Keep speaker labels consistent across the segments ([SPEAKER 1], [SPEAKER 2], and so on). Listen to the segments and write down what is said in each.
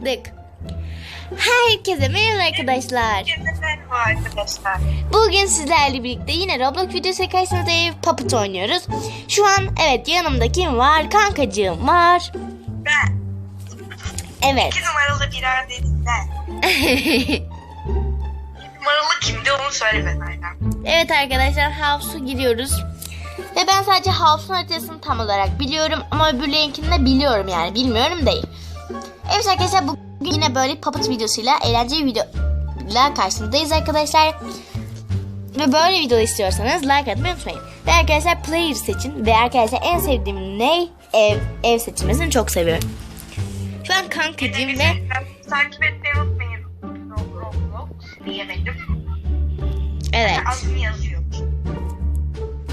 [SPEAKER 1] başladık. Herkese merhaba arkadaşlar.
[SPEAKER 2] Herkese merhaba arkadaşlar.
[SPEAKER 1] Bugün sizlerle birlikte yine Roblox videosu karşınızdayız. Puppet oynuyoruz. Şu an evet yanımda kim var? Kankacığım var.
[SPEAKER 2] Ben
[SPEAKER 1] Evet.
[SPEAKER 2] iki numaralı bir adetinden. Numaralı kimdi onu söyle ben
[SPEAKER 1] evet arkadaşlar House'a giriyoruz. Ve ben sadece House'un haritasını tam olarak biliyorum ama öbürlerinkini de biliyorum yani bilmiyorum değil. Evet arkadaşlar bugün yine böyle Puppet videosuyla eğlenceli videoyla karşınızdayız arkadaşlar. Ve böyle video istiyorsanız like atmayı unutmayın. Ve arkadaşlar player seçin. Ve arkadaşlar en sevdiğim ne? Ev, ev seçilmesini çok seviyorum. Şu an kankacığım ve
[SPEAKER 2] takip etmeyi unutmayın. Roblox diyemedim.
[SPEAKER 1] evet
[SPEAKER 2] Adını yazıyor.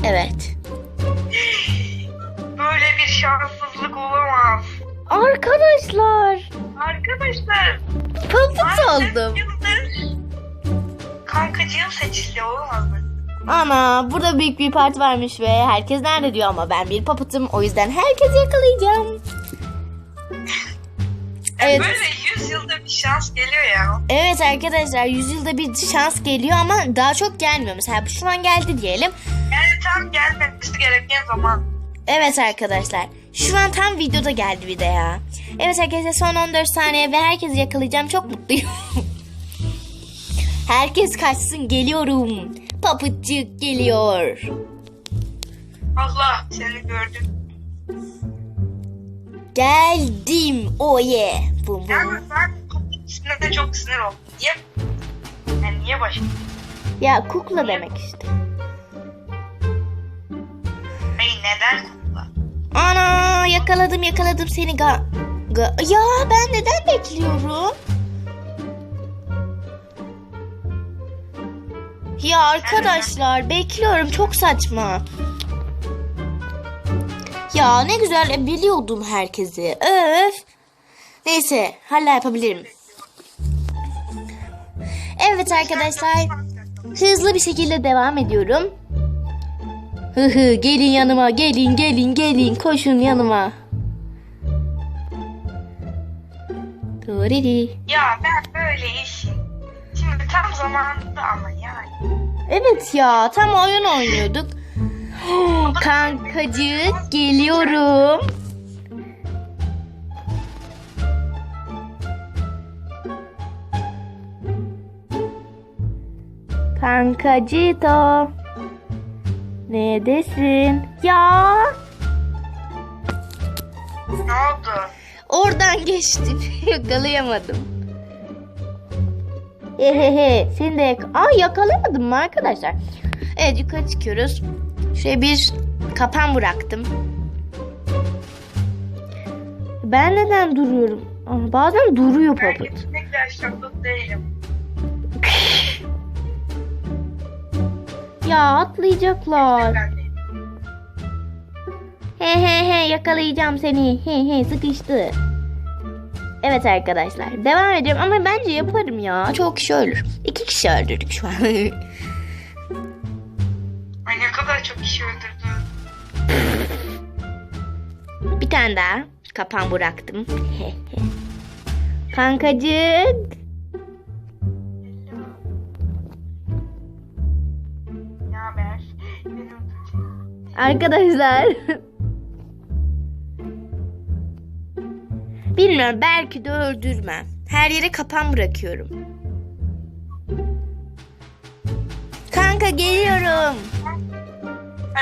[SPEAKER 1] evet.
[SPEAKER 2] Böyle bir şanssızlık olamaz.
[SPEAKER 1] Arkadaşlar
[SPEAKER 2] Arkadaşlar.
[SPEAKER 1] oldum.
[SPEAKER 2] yıldır Kankacığım seçildi olamaz mı?
[SPEAKER 1] Ana burada büyük bir parti varmış ve herkes nerede diyor ama ben bir puppet'ım o yüzden herkesi yakalayacağım. Evet.
[SPEAKER 2] Böyle 100 yılda bir şans geliyor ya.
[SPEAKER 1] Evet arkadaşlar yüzyılda bir şans geliyor ama daha çok gelmiyor. Mesela şu an geldi diyelim.
[SPEAKER 2] Yani tam gelmesi gereken zaman.
[SPEAKER 1] Evet arkadaşlar. Şu an tam videoda geldi bir de ya. Evet arkadaşlar son 14 saniye ve herkesi yakalayacağım. Çok mutluyum. Herkes kaçsın geliyorum. Papıtçık geliyor.
[SPEAKER 2] Allah seni gördüm.
[SPEAKER 1] Geldim. Oh yeah. Bum bum.
[SPEAKER 2] Yani ben kapının üstüne de çok sinir oldum. Niye? Yani niye başım?
[SPEAKER 1] Ya kukla demek işte.
[SPEAKER 2] Hayır neden?
[SPEAKER 1] Ana yakaladım yakaladım seni ga, ga- Ya ben neden bekliyorum? Ya arkadaşlar bekliyorum çok saçma. Ya ne güzel biliyordum herkesi. Öf. Neyse hala yapabilirim. Evet arkadaşlar hızlı bir şekilde devam ediyorum. Hı hı gelin yanıma gelin gelin gelin koşun yanıma. Doriri.
[SPEAKER 2] Ya ben böyle işim. Şimdi tam zamanında ama yani.
[SPEAKER 1] Evet ya tam oyun oynuyorduk. Kankacık geliyorum. Kankacito. Neredesin? Ya
[SPEAKER 2] Ne oldu?
[SPEAKER 1] oradan geçtin. Yakalayamadım. Hehehe. Seni de yak Aa yakalayamadım mı arkadaşlar? Evet yukarı çıkıyoruz. Şuraya bir kapan bıraktım. Ben neden duruyorum? Aa, bazen duruyor
[SPEAKER 2] Ben kesinlikle aşağıda değilim.
[SPEAKER 1] Ya atlayacaklar. He he he yakalayacağım seni. He he sıkıştı. Evet arkadaşlar devam ediyorum ama bence yaparım ya. Çok kişi ölür. İki kişi öldürdük şu an.
[SPEAKER 2] Ay ne kadar çok kişi öldürdü.
[SPEAKER 1] Bir tane daha kapan bıraktım. Kankacık. Arkadaşlar. Bilmiyorum belki de öldürmem. Her yere kapan bırakıyorum. Kanka geliyorum.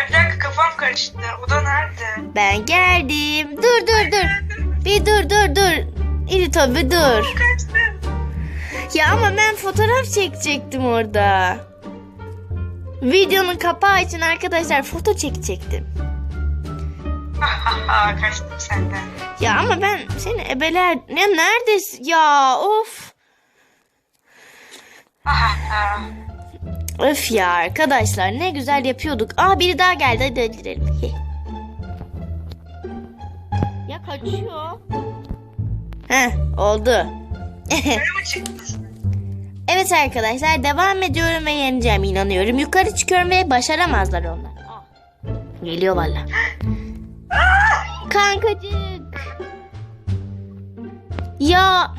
[SPEAKER 2] Bir dakika kafam karıştı. O da nerede?
[SPEAKER 1] Ben geldim. Dur dur dur. Bir dur dur dur. İri tabi dur. Ya ama ben fotoğraf çekecektim orada. Videonun kapağı için arkadaşlar foto çekecektim.
[SPEAKER 2] Kaçtım senden.
[SPEAKER 1] Ya ama ben seni ebeler... Ya neredesin? Ya of. Öf ya arkadaşlar ne güzel yapıyorduk. Aa biri daha geldi hadi öldürelim. Ya kaçıyor. Heh oldu.
[SPEAKER 2] Böyle mi çıktın?
[SPEAKER 1] Evet arkadaşlar devam ediyorum ve yeneceğim inanıyorum. Yukarı çıkıyorum ve başaramazlar onlar. Geliyor valla. Kankacık. Ya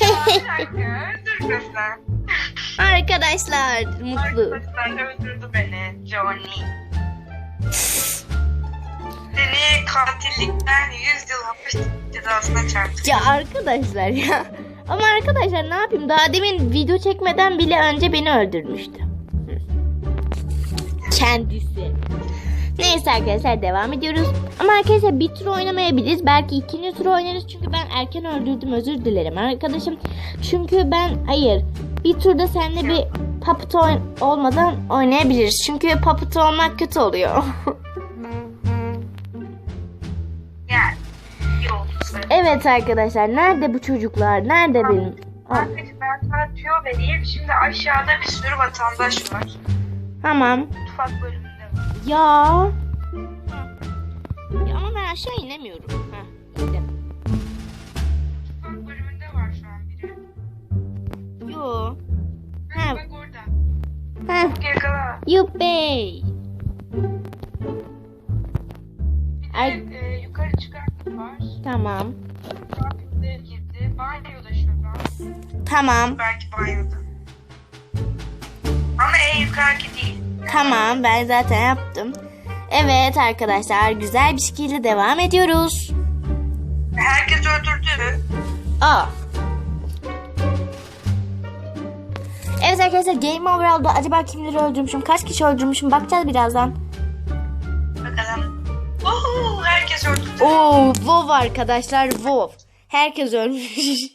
[SPEAKER 1] arkadaşlar mutlu.
[SPEAKER 2] Arkadaşlar öldürdü beni Johnny. Seni katillikten 100 yıl hapis cezasına çarptı.
[SPEAKER 1] Ya arkadaşlar ya. Ama arkadaşlar ne yapayım? Daha demin video çekmeden bile önce beni öldürmüştü. Kendisi. Neyse arkadaşlar devam ediyoruz. Ama arkadaşlar bir tur oynamayabiliriz. Belki ikinci tur oynarız. Çünkü ben erken öldürdüm. Özür dilerim arkadaşım. Çünkü ben hayır. Bir turda seninle bir puppet olmadan oynayabiliriz. Çünkü puppet olmak kötü oluyor. evet arkadaşlar. Nerede bu çocuklar? Nerede benim?
[SPEAKER 2] Ben sana tüyo vereyim. Şimdi aşağıda bir sürü vatandaş var.
[SPEAKER 1] tamam.
[SPEAKER 2] Mutfak bölümünde var.
[SPEAKER 1] Ya. ya ama ben aşağı inemiyorum. Heh, indim.
[SPEAKER 2] Mutfak bölümünde var şu an biri.
[SPEAKER 1] Yo.
[SPEAKER 2] Ha.
[SPEAKER 1] Ha.
[SPEAKER 2] Bak orada.
[SPEAKER 1] Heh.
[SPEAKER 2] Yakala.
[SPEAKER 1] Yuppie.
[SPEAKER 2] Bir
[SPEAKER 1] Ay-
[SPEAKER 2] de e, yukarı çıkarttık var.
[SPEAKER 1] Tamam.
[SPEAKER 2] Banyoda şurada.
[SPEAKER 1] Tamam.
[SPEAKER 2] Belki banyoda. Ama en yukarıki değil.
[SPEAKER 1] Tamam ben zaten yaptım. Evet arkadaşlar güzel bir şekilde devam ediyoruz.
[SPEAKER 2] Herkes öldürdü.
[SPEAKER 1] Aa. Evet arkadaşlar Game Over oldu. Acaba kimleri öldürmüşüm? Kaç kişi öldürmüşüm? Bakacağız birazdan.
[SPEAKER 2] Bakalım. Oho, herkes öldürdü.
[SPEAKER 1] Oo, WoW arkadaşlar WoW. Herkes ölmüş.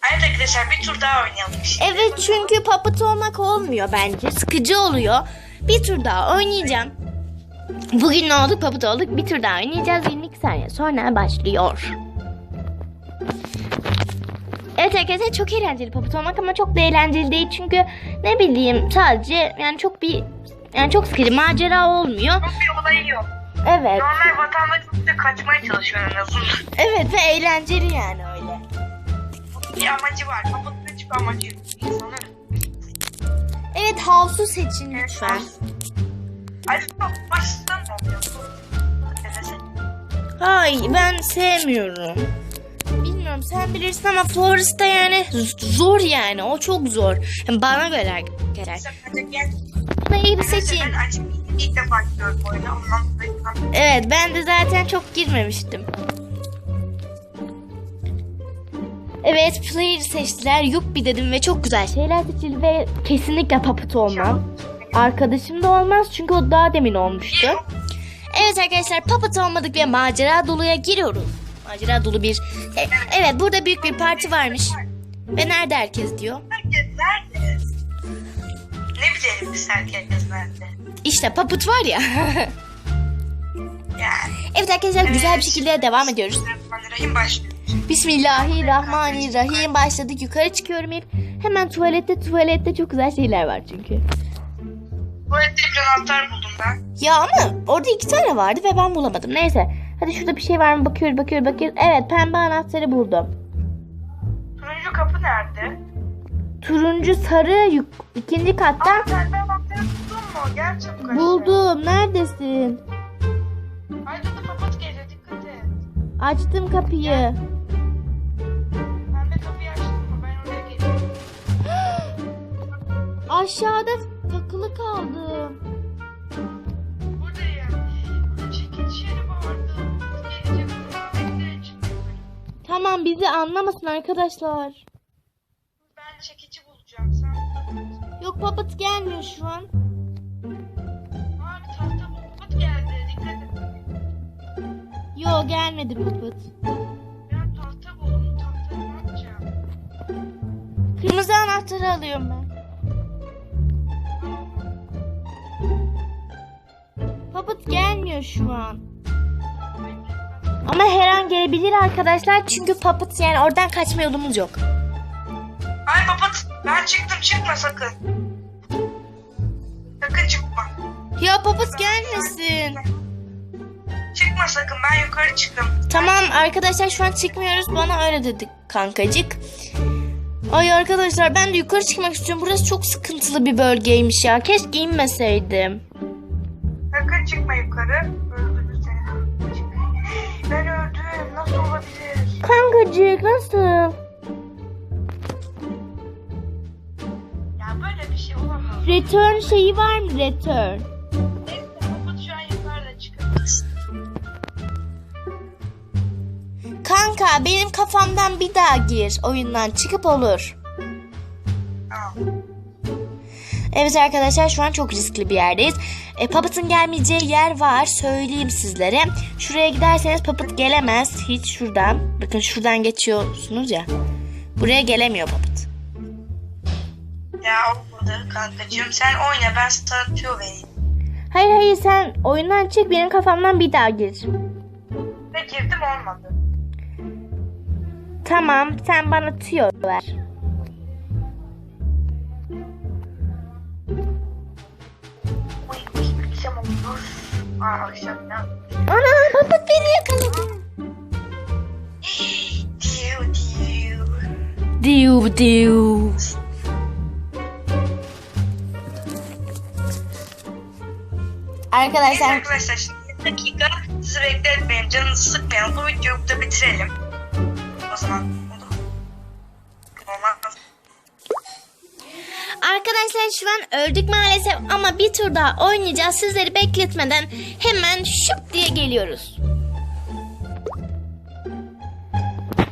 [SPEAKER 2] Hadi arkadaşlar bir tur daha oynayalım. Şimdi.
[SPEAKER 1] Evet çünkü puppet olmak olmuyor bence. Sıkıcı oluyor. Bir tur daha oynayacağım. Bugün ne olduk? Puppet olduk. Bir tur daha oynayacağız. 22 saniye sonra başlıyor. Evet arkadaşlar çok eğlenceli puppet olmak ama çok da eğlenceli değil. Çünkü ne bileyim sadece yani çok bir yani çok sıkıcı macera olmuyor.
[SPEAKER 2] Çok bir olayı yok.
[SPEAKER 1] Evet.
[SPEAKER 2] Normal vatandaş da kaçmaya çalışıyor en azından.
[SPEAKER 1] Evet ve eğlenceli yani öyle.
[SPEAKER 2] Bir amacı var. Kapının hiçbir amacı yok. İnsanı
[SPEAKER 1] Evet havsu seçin lütfen.
[SPEAKER 2] Acaba baştan mı
[SPEAKER 1] Hayır ben sevmiyorum. Bilmiyorum sen bilirsin ama Forest'ta yani zor yani o çok zor. Yani bana göre.
[SPEAKER 2] Bence gel.
[SPEAKER 1] Player'ı seçin.
[SPEAKER 2] İlk defa gidiyorum oyuna. Ondan dolayı
[SPEAKER 1] Evet ben de zaten çok girmemiştim. Evet player seçtiler. Yuppi dedim ve çok güzel şeyler seçildi ve kesinlikle puppet olmam. Arkadaşım da olmaz çünkü o daha demin olmuştu. Evet arkadaşlar puppet olmadık ve macera doluya giriyoruz. Macera dolu bir... E- evet burada büyük bir parti varmış. Ve nerede herkes diyor.
[SPEAKER 2] Herkes nerede? Nerede?
[SPEAKER 1] İşte puppet var ya.
[SPEAKER 2] Yani.
[SPEAKER 1] evet arkadaşlar güzel bir şekilde devam ediyoruz.
[SPEAKER 2] Bismillahirrahmanirrahim
[SPEAKER 1] başladık. Yukarı çıkıyorum hep. Hemen tuvalette tuvalette çok güzel şeyler var çünkü.
[SPEAKER 2] Tuvalette bir anahtar buldum ben.
[SPEAKER 1] Ya ama orada iki tane vardı ve ben bulamadım. Neyse. Hadi şurada bir şey var mı? Bakıyoruz bakıyoruz bakıyoruz. Evet pembe anahtarı buldum.
[SPEAKER 2] Turuncu kapı nerede?
[SPEAKER 1] Turuncu sarı yuk- ikinci
[SPEAKER 2] Aa
[SPEAKER 1] katta.
[SPEAKER 2] pembe anahtarı buldun mu? Gel çabuk aşağı.
[SPEAKER 1] Buldum. Neredesin?
[SPEAKER 2] Haydi da papat geliyor dikkat et.
[SPEAKER 1] Açtım kapıyı.
[SPEAKER 2] Pembe kapıyı açtın mı? Ben oraya geliyorum.
[SPEAKER 1] Aşağıda takılı kaldım.
[SPEAKER 2] Buradayım. Burada çekiç yeri vardı. Gelecek.
[SPEAKER 1] Tamam bizi anlamasın arkadaşlar. Yok papat gelmiyor şu an.
[SPEAKER 2] Aa bir tahta. Papat geldi. Dikkat et.
[SPEAKER 1] Yo gelmedi papat.
[SPEAKER 2] Ben tahta buldum. Tahtayı ne yapacağım?
[SPEAKER 1] Kırmızı anahtarı alıyorum ben. Papat gelmiyor şu an. Ama her an gelebilir arkadaşlar çünkü Puppet yani oradan kaçma yolumuz yok.
[SPEAKER 2] Ay papat. Ben çıktım. Çıkma sakın sakın çıkma.
[SPEAKER 1] Ya papaz gelmesin.
[SPEAKER 2] Çıkma sakın ben yukarı çıktım.
[SPEAKER 1] Tamam arkadaşlar şu an çıkmıyoruz bana öyle dedik kankacık. Ay arkadaşlar ben de yukarı çıkmak istiyorum. Burası çok sıkıntılı bir bölgeymiş ya. Keşke inmeseydim.
[SPEAKER 2] Sakın çıkma yukarı. Öldürür seni.
[SPEAKER 1] Ben
[SPEAKER 2] öldüm. Nasıl olabilir? Kankacık nasıl?
[SPEAKER 1] Return şeyi var mı return? Kanka benim kafamdan bir daha gir. Oyundan çıkıp olur. Evet arkadaşlar şu an çok riskli bir yerdeyiz. E, Puppet'ın gelmeyeceği yer var söyleyeyim sizlere. Şuraya giderseniz Puppet gelemez hiç şuradan. Bakın şuradan geçiyorsunuz ya. Buraya gelemiyor Puppet.
[SPEAKER 2] Ya olmadı kankacığım. Sen oyna ben sana tüyo vereyim.
[SPEAKER 1] Hayır hayır sen oyundan çık benim kafamdan bir daha gir.
[SPEAKER 2] Ve girdim olmadı.
[SPEAKER 1] Tamam sen bana tüyo ver.
[SPEAKER 2] Uy uy akşam olur. Aa akşam ya.
[SPEAKER 1] Ana Puppet beni yakaladı.
[SPEAKER 2] Diyu diyu.
[SPEAKER 1] Diu diu. Arkadaşlar
[SPEAKER 2] arkadaşlar şimdi bir dakika sizi bekletmeyin. Canınızı sıkmayalım. Bu videoyu burada bitirelim. O zaman? Olmaz.
[SPEAKER 1] Arkadaşlar şu an öldük maalesef ama bir tur daha oynayacağız. Sizleri bekletmeden hemen şıp diye geliyoruz.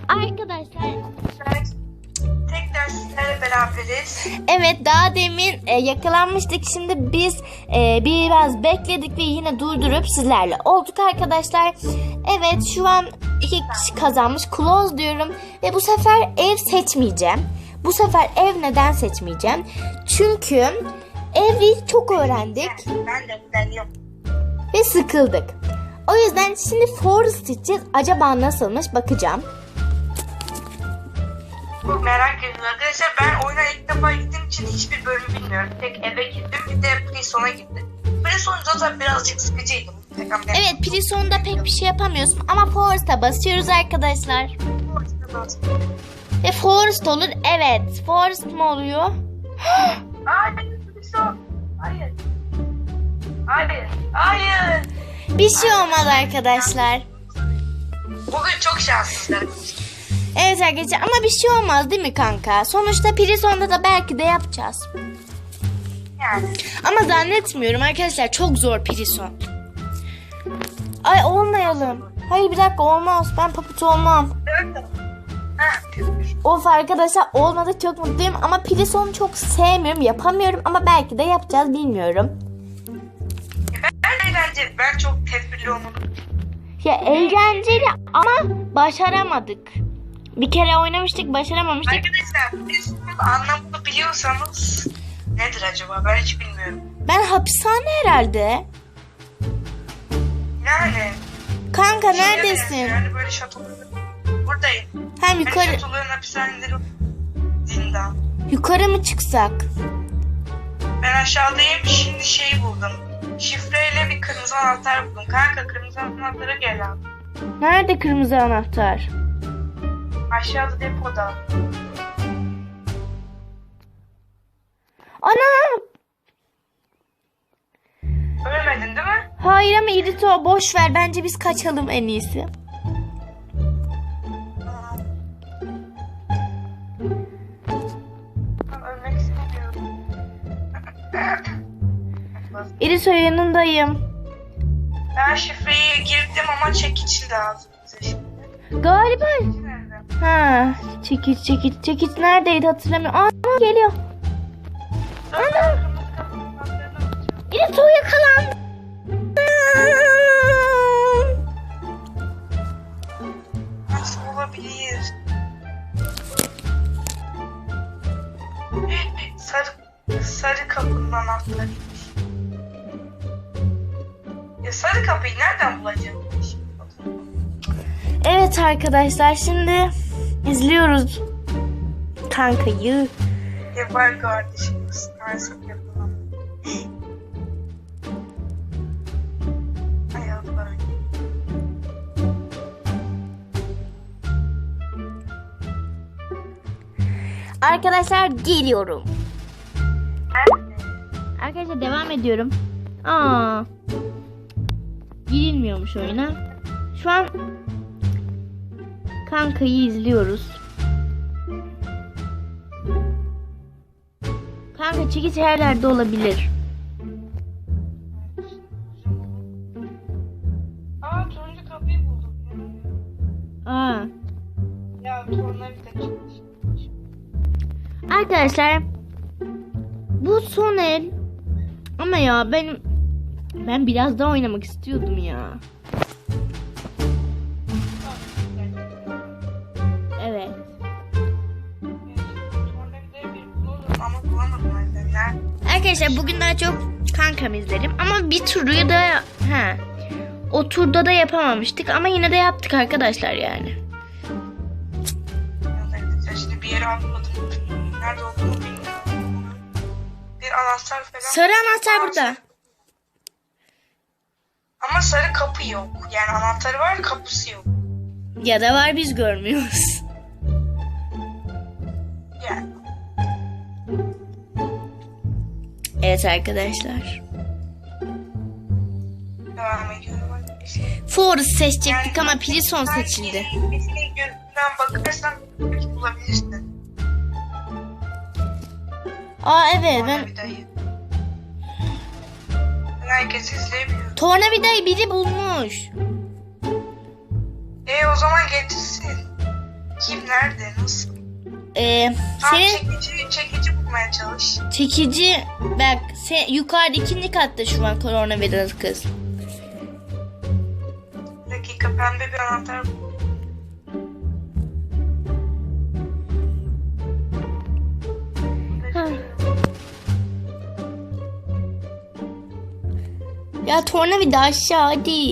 [SPEAKER 1] Arkadaşlar
[SPEAKER 2] Tekrar sizlerle beraberiz.
[SPEAKER 1] evet daha demin e, yakalanmıştık. Şimdi biz e, biraz bekledik ve yine durdurup sizlerle olduk arkadaşlar. Evet şu an iki kişi kazanmış. Close diyorum ve bu sefer ev seçmeyeceğim. Bu sefer ev neden seçmeyeceğim? Çünkü evi çok öğrendik.
[SPEAKER 2] Ben de buradayım.
[SPEAKER 1] ve sıkıldık. O yüzden şimdi Forest içeceğiz. Acaba nasılmış bakacağım.
[SPEAKER 2] Çok merak ediyorum arkadaşlar. Ben oyuna ilk defa gittiğim için hiçbir bölümü bilmiyorum. Tek eve gittim bir de Prison'a gittim. Prison zaten birazcık sıkıcıydı.
[SPEAKER 1] Evet Prison'da pek bir şey yapamıyorsun ama Forest'a basıyoruz arkadaşlar. Ve Forest olur. Evet. Forest mı oluyor?
[SPEAKER 2] Hayır Prison. Hayır. Hayır. Hayır.
[SPEAKER 1] Bir şey olmaz arkadaşlar.
[SPEAKER 2] Bugün çok şanslısın.
[SPEAKER 1] Evet arkadaşlar ama bir şey olmaz değil mi kanka? Sonuçta Prison'da da belki de yapacağız.
[SPEAKER 2] Yani.
[SPEAKER 1] Ama zannetmiyorum arkadaşlar çok zor Prison. Ay olmayalım. Hayır bir dakika olmaz. Ben paput olmam.
[SPEAKER 2] Evet.
[SPEAKER 1] Of arkadaşlar olmadı çok mutluyum ama Prison'u çok sevmiyorum yapamıyorum ama belki de yapacağız bilmiyorum.
[SPEAKER 2] Ben eğlenceli. Ben çok tedbirli olmalıyım.
[SPEAKER 1] Ya eğlenceli ama başaramadık. Bir kere oynamıştık başaramamıştık.
[SPEAKER 2] Arkadaşlar Prison'un anlamını biliyorsanız nedir acaba? Ben hiç bilmiyorum.
[SPEAKER 1] Ben hapishane herhalde.
[SPEAKER 2] Yani.
[SPEAKER 1] Kanka
[SPEAKER 2] Şeyler
[SPEAKER 1] neredesin?
[SPEAKER 2] Yani böyle şatoların. Buradayım.
[SPEAKER 1] Hem
[SPEAKER 2] Hani
[SPEAKER 1] yukarı
[SPEAKER 2] şatoların hapishaneleri zindan.
[SPEAKER 1] yukarı mı çıksak?
[SPEAKER 2] Ben aşağıdayım. Şimdi şey buldum. Şifreyle bir kırmızı anahtar buldum. Kanka kırmızı anahtara gel abi.
[SPEAKER 1] Nerede kırmızı anahtar?
[SPEAKER 2] Aşağıda depoda.
[SPEAKER 1] Ana!
[SPEAKER 2] Ölmedin değil mi?
[SPEAKER 1] Hayır ama Irito boş ver. Bence biz kaçalım en iyisi. Irito yanındayım.
[SPEAKER 2] Ben şifreyi girdim ama çekiç lazım bize şimdi.
[SPEAKER 1] Galiba. Ha, çekiç çekiç çekiç neredeydi hatırlamıyorum. Aa geliyor.
[SPEAKER 2] Ana!
[SPEAKER 1] Irito yakalandı.
[SPEAKER 2] Nasıl olabilir? Sarı, sarı kapının anahtarıymış. Ya sarı kapıyı nereden bulacağım?
[SPEAKER 1] Evet arkadaşlar şimdi izliyoruz kankayı.
[SPEAKER 2] Yapar kardeşimiz. Yapalım? Allah'ım.
[SPEAKER 1] Arkadaşlar geliyorum. Arkadaşlar devam ediyorum. Aa. Girilmiyormuş oyuna. Şu an kankayı izliyoruz. Kanka çekiç her yerde olabilir.
[SPEAKER 2] Aa turuncu kapıyı buldum.
[SPEAKER 1] Aa.
[SPEAKER 2] Ya tornavida çıkmış.
[SPEAKER 1] Arkadaşlar bu son el ama ya ben ben biraz daha oynamak istiyordum ya. Arkadaşlar bugün daha çok kankam izlerim ama bir turu da ha o turda da yapamamıştık ama yine de yaptık arkadaşlar yani.
[SPEAKER 2] Ya Şimdi bir yere atmadım. Nerede olduğunu bilmiyorum. Bir anahtar falan.
[SPEAKER 1] Sarı anahtar burada.
[SPEAKER 2] Ama sarı kapı yok. Yani anahtarı var kapısı yok.
[SPEAKER 1] Ya da var biz görmüyoruz. Evet arkadaşlar.
[SPEAKER 2] Devam ediyorum arkadaşlar.
[SPEAKER 1] Seçecektik ama Prison seçildi.
[SPEAKER 2] Gözünden bakarsan bulabilirsin.
[SPEAKER 1] Aa evet. Ben
[SPEAKER 2] herkes izleyebiliyor.
[SPEAKER 1] tornavidayı biri bulmuş.
[SPEAKER 2] E o zaman getirsin. Kim nerede nasıl?
[SPEAKER 1] Ee,
[SPEAKER 2] Tam
[SPEAKER 1] senin
[SPEAKER 2] çekici, çekici bulmaya çalış.
[SPEAKER 1] çekici bak sen yukarıda ikinci katta şu an koronavirüs kız.
[SPEAKER 2] Bir dakika pembe bir anahtar bul.
[SPEAKER 1] Ya tornavida aşağı hadi.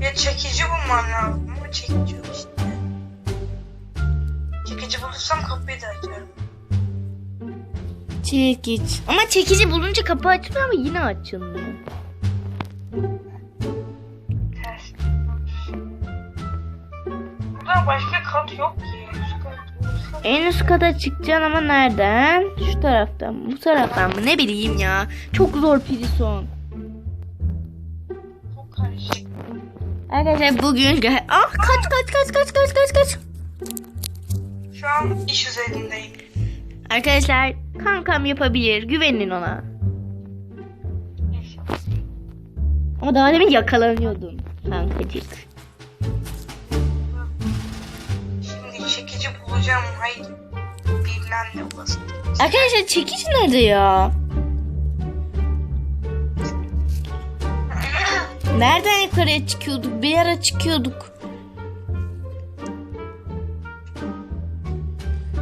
[SPEAKER 2] Ya çekici bulman lazım ama çekici yok işte. Çekici bulursam kapıyı da açarım.
[SPEAKER 1] Çekiç. Ama çekici bulunca kapı açılıyor ama yine açılmıyor.
[SPEAKER 2] Ters. Burada başka kat yok ki. Üst kat
[SPEAKER 1] En üst kata çıkacaksın ama nereden? Şu taraftan mı? Bu taraftan mı? Ne bileyim ya. Çok zor Prison.
[SPEAKER 2] çok karışık.
[SPEAKER 1] Arkadaşlar bugün gel. Ah kaç kaç kaç kaç kaç kaç kaç.
[SPEAKER 2] Şu an iş üzerindeyim.
[SPEAKER 1] Arkadaşlar kankam yapabilir. Güvenin ona. Ama daha demin yakalanıyordun kankacık.
[SPEAKER 2] Şimdi çekici bulacağım. Hayır. Bilmem ne olası.
[SPEAKER 1] Arkadaşlar çekiç nerede ya? Nereden yukarıya çıkıyorduk? Bir ara çıkıyorduk.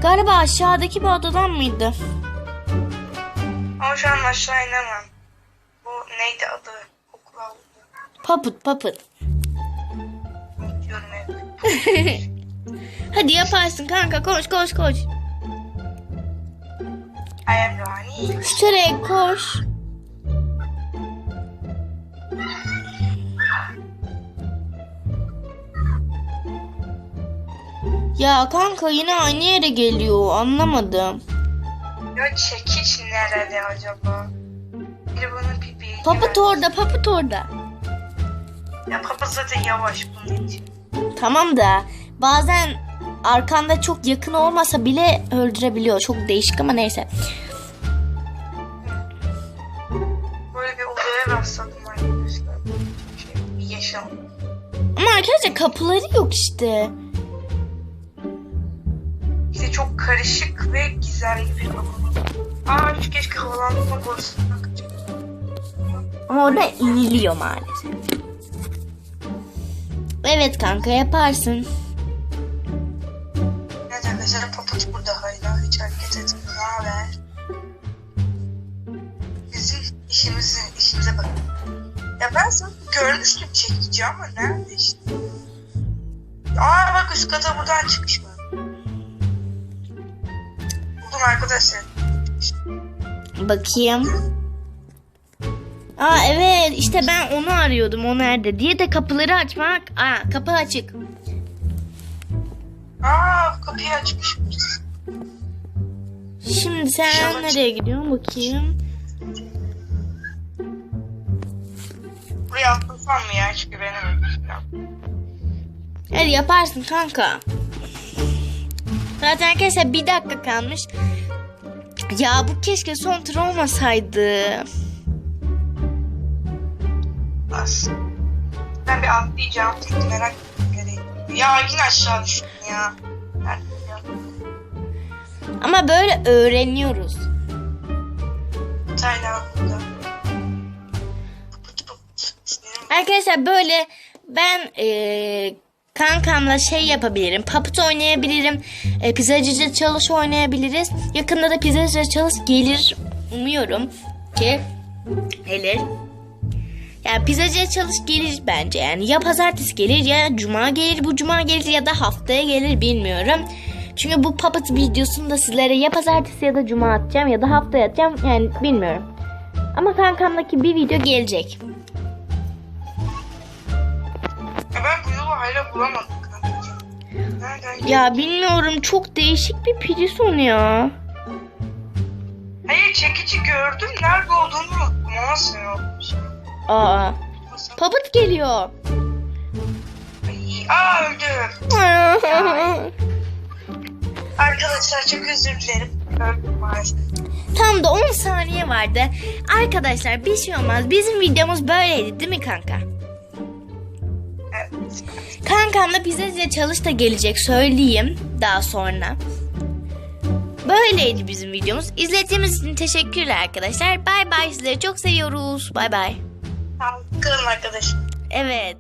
[SPEAKER 1] Galiba aşağıdaki bir odadan mıydı?
[SPEAKER 2] Ama şu an aşağı inemem. Bu neydi adı? Okul aldı.
[SPEAKER 1] Papıt papıt.
[SPEAKER 2] Hep.
[SPEAKER 1] Hadi yaparsın kanka koş koş koş.
[SPEAKER 2] I am Rani.
[SPEAKER 1] Şuraya koş. Ya kanka yine aynı yere geliyor anlamadım.
[SPEAKER 2] Ya çekiç nerede acaba? Biri bir bilgi
[SPEAKER 1] Papıt orada papıt orada.
[SPEAKER 2] Ya papıt zaten yavaş bunun için.
[SPEAKER 1] Tamam da bazen arkanda çok yakın olmasa bile öldürebiliyor. Çok değişik ama neyse.
[SPEAKER 2] Böyle bir odaya rastladım arkadaşlar. Şey, bir yaşam.
[SPEAKER 1] Ama arkadaşlar kapıları yok işte.
[SPEAKER 2] İşte çok karışık ve gizemli bir kapı. Aa keşke havalandırma kaçırdım.
[SPEAKER 1] Ama orada iniliyor maalesef. Evet kanka yaparsın.
[SPEAKER 2] Evet arkadaşlar papıt burada hala hiç hareket etmiyor. Ne haber? Bizim işimizi, işimize bakın. Ya ben sana görmüştüm çekici ama nerede işte? Aa bak üst kata buradan çıkış Buldum arkadaşlar.
[SPEAKER 1] Bakayım. Aa evet işte ben onu arıyordum o nerede diye de kapıları açmak. Aa kapı açık.
[SPEAKER 2] Aa kapıyı açmışız.
[SPEAKER 1] Şimdi sen
[SPEAKER 2] İnşallah
[SPEAKER 1] nereye gidiyorsun bakayım.
[SPEAKER 2] Buraya atlasam mı ya hiç güvenemedim.
[SPEAKER 1] Hadi yaparsın kanka. Zaten arkadaşlar bir dakika kalmış. Ya bu keşke son tur olmasaydı.
[SPEAKER 2] Bas. Ben bir atlayacağım. Tek merak ettim. Ya yine aşağı düştüm ya.
[SPEAKER 1] Ama böyle öğreniyoruz.
[SPEAKER 2] Tayland'da.
[SPEAKER 1] Arkadaşlar böyle ben eee, kankamla şey yapabilirim. Puppet oynayabilirim. E, pizzacıda çalış oynayabiliriz. Yakında da pizzacıda çalış gelir. Umuyorum ki gelir. Yani pizzacıya çalış gelir bence. Yani ya pazartesi gelir ya cuma gelir. Bu cuma gelir ya da haftaya gelir bilmiyorum. Çünkü bu puppet videosunu da sizlere ya pazartesi ya da cuma atacağım ya da haftaya atacağım. Yani bilmiyorum. Ama kankamdaki bir video gelecek.
[SPEAKER 2] Ben hala. Nereden
[SPEAKER 1] Ya bilmiyorum çok değişik bir prison ya.
[SPEAKER 2] Hayır çekici gördüm. Nerede olduğunu unuttum. Nasıl yokmuş?
[SPEAKER 1] Aa. Puppet geliyor.
[SPEAKER 2] Ay, Aa öldüm. Arkadaşlar çok özür dilerim. Öldüm maalesef.
[SPEAKER 1] Tam da 10 saniye vardı. Arkadaşlar bir şey olmaz. Bizim videomuz böyleydi değil mi kanka?
[SPEAKER 2] Evet.
[SPEAKER 1] Kankamla pizzacıda çalış da gelecek söyleyeyim daha sonra. Böyleydi bizim videomuz. İzlediğiniz için teşekkürler arkadaşlar. Bay bay sizleri çok seviyoruz. Bay bay.
[SPEAKER 2] Tamam. Bakalım arkadaşlar.
[SPEAKER 1] Evet.